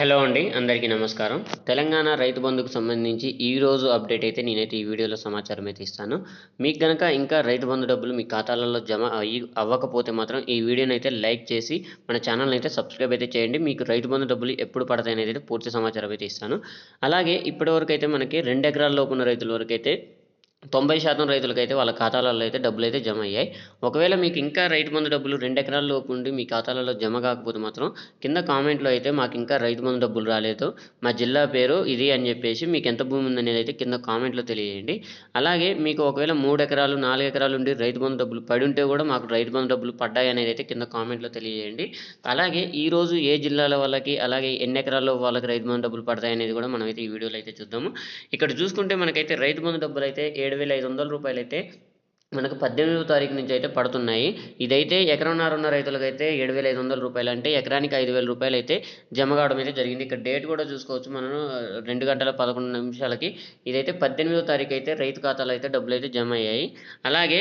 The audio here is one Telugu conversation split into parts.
హలో అండి అందరికీ నమస్కారం. తెలంగాణ రైతు బంధుకు సంబంధించి ఈ రోజు అప్డేట్ అయితే నేనైతే ఈ వీడియోలో సమాచారం అయితే ఇస్తాను. మీకు కనుక ఇంకా రైతు బంధు డబ్బులు మీ ఖాతాలలో జమ అవ్వకపోతే మాత్రం ఈ వీడియోని అయితే లైక్ చేసి మన ఛానల్ని అయితే సబ్స్క్రైబ్ అయితే చేయండి. మీకు రైతు బంధు డబ్బులు ఎప్పుడు పడతాయి అనేది అయితే పూర్తి సమాచారం అయితే ఇస్తాను. అలాగే ఇప్పటివరకు అయితే మనకి రెండు ఎకరాల లోపు ఉన్న రైతుల వరకు అయితే తొంభై శాతం రైతులకైతే వాళ్ళ ఖాతాలలో అయితే డబ్బులు అయితే జమ అయ్యాయి. ఒకవేళ మీకు ఇంకా రైతు బంధు డబ్బులు రెండు ఎకరాల లోపు ఉండి మీ ఖాతాలలో జమ కాకపోతే మాత్రం కింద కామెంట్లో అయితే మాకు ఇంకా రైతు బంధు డబ్బులు రాలేదు. మా జిల్లా పేరు ఇది అని చెప్పేసి మీకు ఎంత భూమి ఉందనేది అయితే కింద కామెంట్లో తెలియజేయండి. అలాగే మీకు ఒకవేళ మూడు ఎకరాలు నాలుగు ఎకరాలు ఉండి రైతు బంధు డబ్బులు పడి ఉంటే కూడా మాకు రైతు బంధు డబ్బులు పడ్డాయి అనేది అయితే కింద కామెంట్లో తెలియజేయండి. అలాగే ఈరోజు ఏ జిల్లాల వాళ్ళకి అలాగే ఎన్ని ఎకరాల్లో వాళ్ళకి రైతు బంధు డబ్బులు పడతాయి అనేది కూడా మనం అయితే ఈ వీడియోలో అయితే చూద్దాము. ఇక్కడ చూసుకుంటే మనకైతే రైతు బంధు డబ్బులు అయితే ఏడు వేల ఐదు వందల రూపాయలు అయితే మనకు పద్దెనిమిదో తారీఖు నుంచి అయితే పడుతున్నాయి. ఇదైతే ఎకరంన్నర ఉన్న రైతులకైతే ఏడు వేల ఐదు వందల రూపాయలు అంటే ఎకరానికి ఐదు వేల రూపాయలు అయితే జమ కావడం అయితే జరిగింది. ఇక్కడ డేట్ కూడా చూసుకోవచ్చు మనం రెండు గంటల పదకొండు నిమిషాలకి. ఇదైతే పద్దెనిమిదో తారీఖు అయితే రైతు ఖాతాలో అయితే డబ్బులు అయితే జమ అయ్యాయి. అలాగే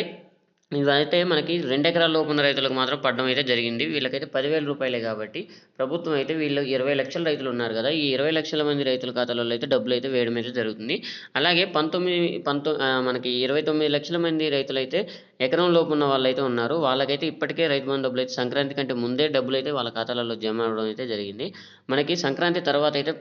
ఇదైతే మనకి రెండు ఎకరాల లోపు ఉన్న రైతులకు మాత్రం పడడం అయితే జరిగింది. వీళ్ళకైతే పదివేల రూపాయలే కాబట్టి ప్రభుత్వం అయితే వీళ్ళు ఇరవై లక్షల రైతులు ఉన్నారు కదా ఈ ఇరవై లక్షల మంది రైతుల ఖాతాలలో అయితే డబ్బులు అయితే వేయడం అయితే జరుగుతుంది. అలాగే పంతొమ్మిది పంతొ మనకి ఇరవై తొమ్మిది లక్షల మంది రైతులు అయితే ఎకరం లోపు ఉన్న వాళ్ళు అయితే ఉన్నారు. వాళ్ళకైతే ఇప్పటికే రైతు బంధు డబ్బులు అయితే సంక్రాంతి కంటే ముందే డబ్బులు అయితే వాళ్ళ ఖాతాలలో జమ అవడం అయితే జరిగింది. మనకి సంక్రాంతి తర్వాత అయితే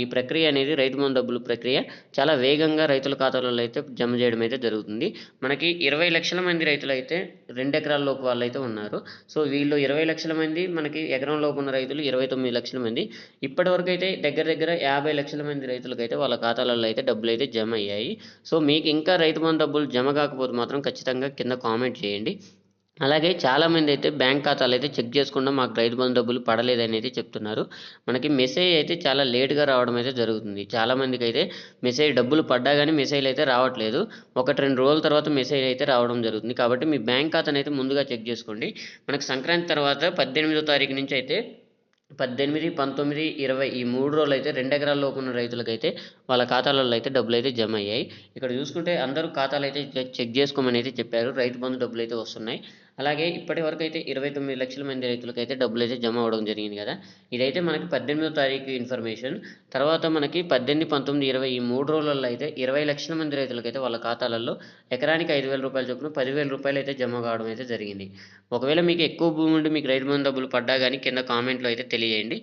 ఈ ప్రక్రియ అనేది రైతు బంధు డబ్బులు ప్రక్రియ చాలా వేగంగా రైతుల ఖాతాలలో అయితే జమ చేయడం అయితే జరుగుతుంది. మనకి ఇరవై లక్షల మంది రైతులు అయితే రెండు ఎకరాల లోపు వాళ్ళు అయితే ఉన్నారు. సో వీళ్ళు ఇరవై లక్షల మంది మనకి ఎకరం లోపు ఉన్న రైతులు ఇరవై తొమ్మిది లక్షల మంది. ఇప్పటివరకు అయితే దగ్గర దగ్గర యాభై లక్షల మంది రైతులకైతే వాళ్ళ ఖాతాలలో అయితే డబ్బులు అయితే జమ అయ్యాయి. సో మీకు ఇంకా రైతు బంధు డబ్బులు జమ కాకపోతే మాత్రం ఖచ్చితంగా కింద కామెంట్ చేయండి. అలాగే చాలామంది అయితే బ్యాంక్ ఖాతాలు అయితే చెక్ చేసుకుండా మాకు రైతు బంధు డబ్బులు పడలేదని అయితే చెప్తున్నారు. మనకి మెసేజ్ అయితే చాలా లేట్గా రావడం అయితే జరుగుతుంది. చాలామందికి అయితే మెసేజ్ డబ్బులు పడ్డా కానీ మెసేజ్ అయితే రావట్లేదు. ఒకటి రెండు రోజుల తర్వాత మెసేజ్ అయితే రావడం జరుగుతుంది. కాబట్టి మీ బ్యాంక్ ఖాతాను అయితే ముందుగా చెక్ చేసుకోండి. మనకి సంక్రాంతి తర్వాత పద్దెనిమిదో తారీఖు నుంచి అయితే పద్దెనిమిది పంతొమ్మిది ఇరవై ఈ మూడు రోజులు అయితే రెండు ఎకరాల లోపు ఉన్న రైతులకైతే వాళ్ళ ఖాతాలలో అయితే డబ్బులు అయితే జమ అయ్యాయి. ఇక్కడ చూసుకుంటే అందరూ ఖాతాలు అయితే చెక్- చెక్ చేసుకోమని అయితే చెప్పారు. రైతు బంధు డబ్బులు అయితే వస్తున్నాయి. అలాగే ఇప్పటి వరకు అయితే ఇరవై తొమ్మిది లక్షల మంది రైతులకైతే డబ్బులు అయితే జమ అవ్వడం జరిగింది కదా. ఇదైతే మనకి పద్దెనిమిదో తారీఖు ఇన్ఫర్మేషన్. తర్వాత మనకి పద్దెనిమిది పంతొమ్మిది ఇరవై ఈ మూడు రోజులలో అయితే ఇరవై లక్షల మంది రైతులకైతే వాళ్ళ ఖాతాలలో ఎకరానికి ఐదు వేల రూపాయలు చొప్పున పదివేల రూపాయలు అయితే జమ కావడం అయితే జరిగింది. ఒకవేళ మీకు ఎక్కువ భూమి ఉండి మీకు రైతు బంధు డబ్బులు పడ్డా కానీ కింద కామెంట్లో అయితే తెలియజేయండి.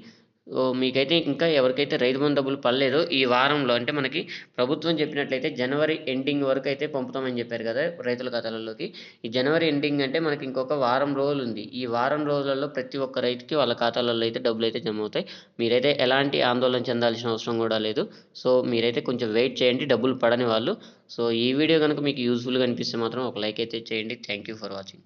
మీకైతే ఇంకా ఎవరికైతే రైతు బంధు డబ్బులు పడలేదో ఈ వారంలో అంటే మనకి ప్రభుత్వం చెప్పినట్లయితే జనవరి ఎండింగ్ వరకు అయితే పంపుతామని చెప్పారు కదా రైతుల ఖాతాలలోకి. ఈ జనవరి ఎండింగ్ అంటే మనకి ఇంకొక వారం రోజులు ఉంది. ఈ వారం రోజులలో ప్రతి ఒక్క రైతుకి వాళ్ళ ఖాతాలలో అయితే డబ్బులు అయితే జమ అవుతాయి. మీరైతే ఎలాంటి ఆందోళన చెందాల్సిన అవసరం కూడా లేదు. సో మీరైతే కొంచెం వెయిట్ చేయండి డబ్బులు పడని వాళ్ళు. సో ఈ వీడియో కనుక మీకు యూస్ఫుల్గా అనిపిస్తే మాత్రం ఒక లైక్ అయితే చేయండి. Thank you for watching.